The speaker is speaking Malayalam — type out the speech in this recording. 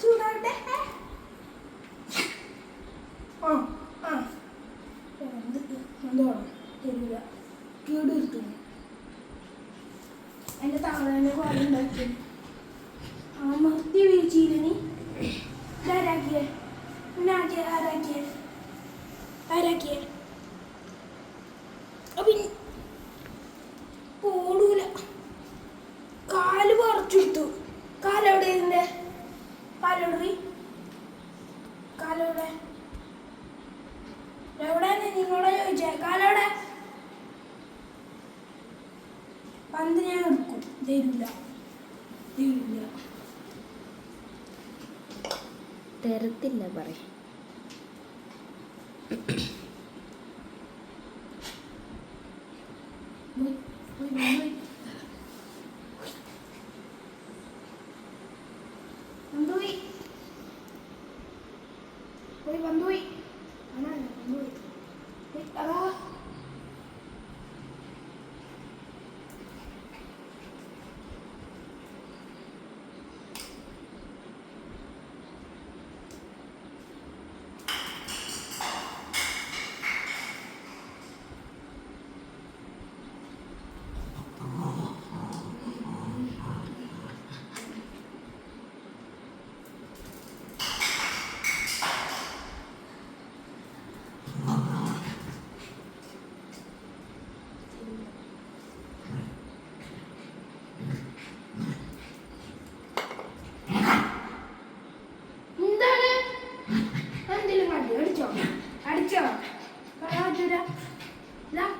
ചൂടാവട്ടെ. ആ ആ. എന്ത് എന്തോണം തരില്ല കേട് വരുത്തുന്നു എന്റെ താഴെ പാലുണ്ടാക്കി അമർത്തി വീഴ്ചയിലിനി ഇതാരാക്കിയേ ഇന്നാക്കിയ ആരാക്കിയേ? ആരാക്കിയേ? അപ്പം ഓടൂല. കാൽ പറിച്ചെടുത്തു. കാലെവിടെ ഇതിന്റെ കാലെവിടെ കാലോടെ. എവിടെ നിങ്ങളോട് ചോദിച്ചേ? കാലോടെ. പന്ത് ഞാൻ എടുക്കും. തരില്ല തരില്ല തരത്തില്ല പറ là.